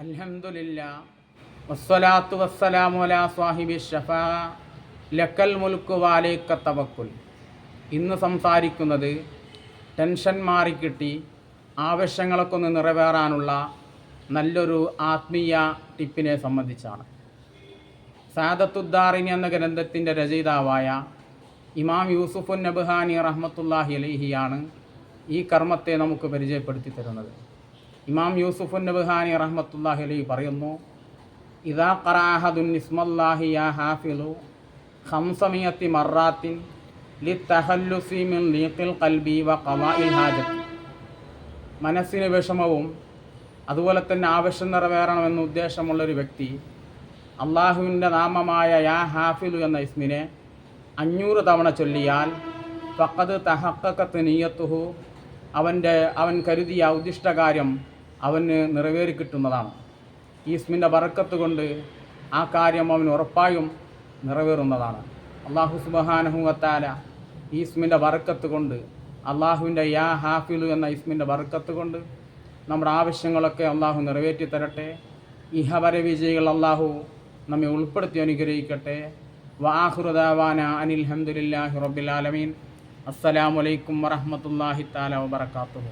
അൽഹംദുലില്ല വസ്സലാത്തു ലക്കൽ ഇന്ന് സംസാരിക്കുന്നത് ടെൻഷൻ മാറിക്കിട്ടി ആവശ്യങ്ങളൊക്കെ ഒന്ന് നിറവേറാനുള്ള നല്ലൊരു ആത്മീയ ടിപ്പിനെ സംബന്ധിച്ചാണ്. സാദത്തുദ്ദാറിനി എന്ന ഗ്രന്ഥത്തിന്റെ രചയിതാവായ ഇമാം യൂസുഫുൻ നബ്ഹാനി റഹ്മത്തുല്ലാഹി അലഹിയാണ് ഈ കർമ്മത്തെ നമുക്ക് പരിചയപ്പെടുത്തി തരുന്നത്. ഇമാം യൂസുഫുൻ നബ്ഹാനി റഹ്മത്തുല്ലാഹി അലൈ പറയുന്നു ഇതാ ഖറാഹദുൻ ഇസ്മല്ലാഹി യാ ഹാഫിലു ഹംസമിയത്തി മറാത്തിൻ ലി തഹല്ലുസി മിൻ ലീഖിൽ ഖൽബി വ ഖവാഇൽ ഹാജത്ത്. മനസ്സിന് വിഷമവും അതുപോലെ തന്നെ ആവശ്യം നിറവേറണമെന്ന ഉദ്ദേശമുള്ളൊരു വ്യക്തി അള്ളാഹുവിന്റെ നാമമായ യാ ഹാഫിലു എന്ന ഇസ്മിനെ അഞ്ഞൂറ് തവണ ചൊല്ലിയാൽ ഫക്കത് തഹക്കത്ത് നീയത്തുഹു അവന്റെ അവൻ കരുതിയ ഉദ്ദിഷ്ട കാര്യം അവന് നിറവേറി കിട്ടുന്നതാണ്. ഈ ഇസ്മിന്റെ വറക്കത്ത് കൊണ്ട് ആ കാര്യം അവന് ഉറപ്പായും നിറവേറുന്നതാണ്. അള്ളാഹു സുബഹാനഹുവത്താല ഈ ഇസ്മിന്റെ വറക്കത്ത് കൊണ്ട് അള്ളാഹുവിന്റെ യാ ഹാഫിലു എന്ന ഇസ്മിന്റെ വറക്കത്ത് കൊണ്ട് നമ്മുടെ ആവശ്യങ്ങളൊക്കെ അള്ളാഹു നിറവേറ്റി തരട്ടെ. ഇഹവര വിജയികൾ അള്ളാഹു നമ്മെ ഉൾപ്പെടുത്തി അനുഗ്രഹിക്കട്ടെ. വാഹുറുദാവാന അനിൽ ഹംദുലില്ലാഹി റബ്ബിൽ ആലമീൻ. അസ്സലാമു അലൈക്കും വറഹ്മത്തുള്ളാഹി തആല വബറകാതുഹു